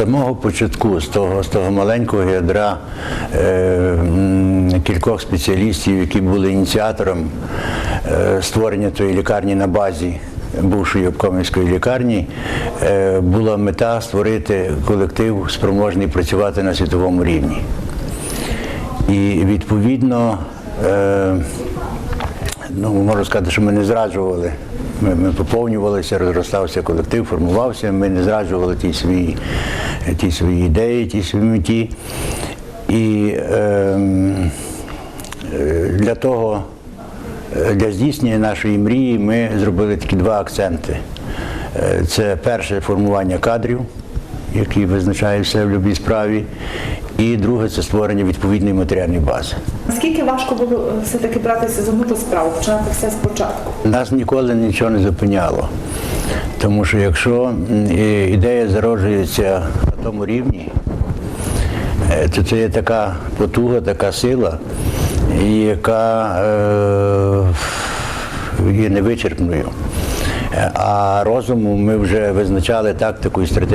самого початку, з того, з того маленького ядра е, кількох спеціалістів, які були ініціатором е, створення тої лікарні на базі бувшої обкомівської лікарні, е, була мета створити колектив, спроможний працювати на світовому рівні. І відповідно, е, ну, можу сказати, що ми не зраджували. Ми, ми поповнювалися, розростався колектив, формувався, ми не зраджували ті свої, ті свої ідеї, ті свої меті. І ем, е, для того, е, для здійснення нашої мрії ми зробили такі два акценти. Е, Це перше формування кадрів, які визначають все в будь-якій справі. І друге це створення відповідної матеріальної бази. Наскільки важко було е, все-таки братися за одну справу, починати все спочатку? Нас ніколи нічого не зупиняло. Тому що якщо ідея зароджується на тому рівні, е, то це є така потуга, така сила, яка е, є невичерпною. А розуму ми вже визначали тактику і стратегію.